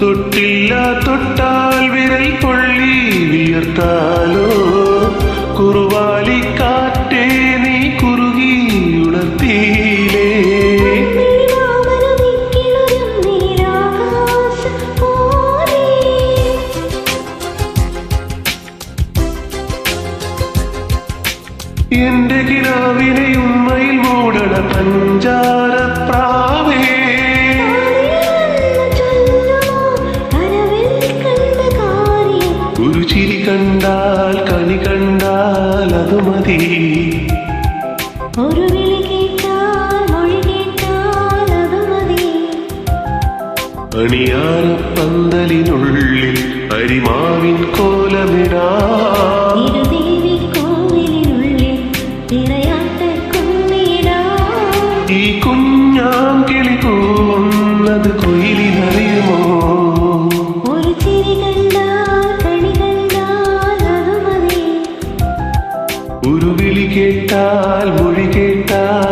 തൊട്ടില്ല തൊട്ടാൽ വിരൽ പൊള്ളി വിയർത്താലോ? കുറുവാലി കാറ്റേ നീ കുറുകി ഉണർത്തിയിലേ എന്റെ കിനാവിനെ ഉമ്മയിൽ മൂടണ പഞ്ചാ കണ്ടാൽ കണി കണ്ടാൽ അത് മതി. ഒരു വിളി കേട്ടാൽ മൊഴി കേട്ടാൽ അത് മതി. അരിമാവിൻ കോലമിടാ. ഈ കുഞ്ഞാം കിളി குருவிழி கேட்டால் மொழி கேட்டால்